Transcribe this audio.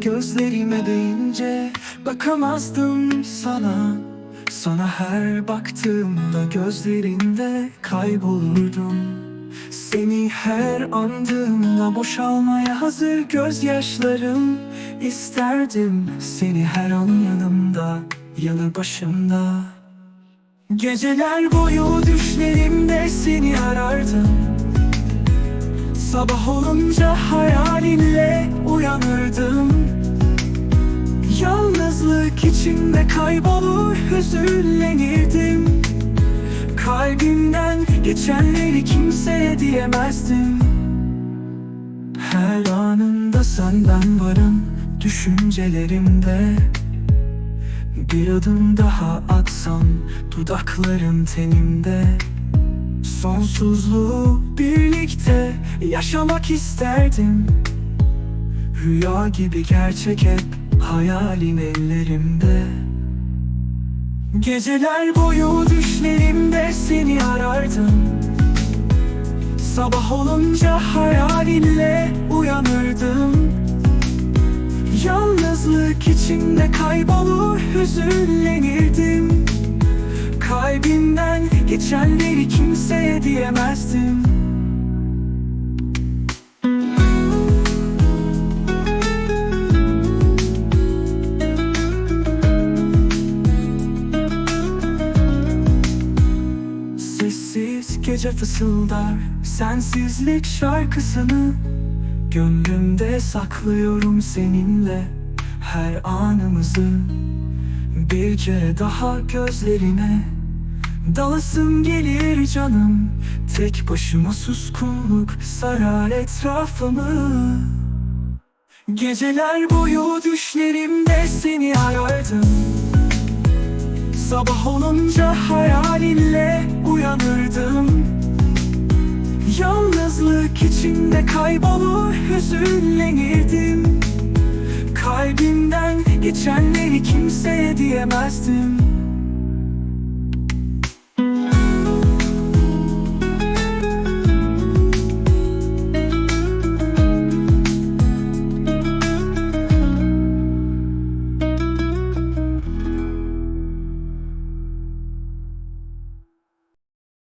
gözlerime değince Bakamazdım sana. Sana her baktığımda gözlerinde kaybolurdum. Seni her andığımda boşalmaya hazır gözyaşlarım. İsterdim seni her an yanımda Yanı başımda. Geceler boyu düşlerimde seni arardım Sabah olunca hayalinle uyanırdım. Yalnızlık içinde kaybolur hüzünlenirdim. Kalbimden geçenleri kimseye diyemezdim. Her anında senden varım düşüncelerimde. Bir adım daha atsam dudakların tenimde Sonsuzluğu birlikte yaşamak isterdim. Rüya gibi gerçek hep hayalin ellerimde. Geceler boyu düşlerimde seni arardım. Sabah olunca hayalinle uyanırdım. Yalnızlık içinde kaybolur hüzünlenirdim Geçenleri kimseye diyemezdim. Sessiz gece fısıldar Sensizlik şarkısını Gönlümde saklıyorum seninle Her anımızı. Bir kere daha gözlerine Dalasım gelir canım. Tek başıma suskunluk sarar etrafımı. Geceler boyu düşlerimde seni arardım. Sabah olunca hayalinle uyanırdım. Yalnızlık içinde kaybolur hüzünlenirdim. Kalbimden geçenleri kimseye diyemezdim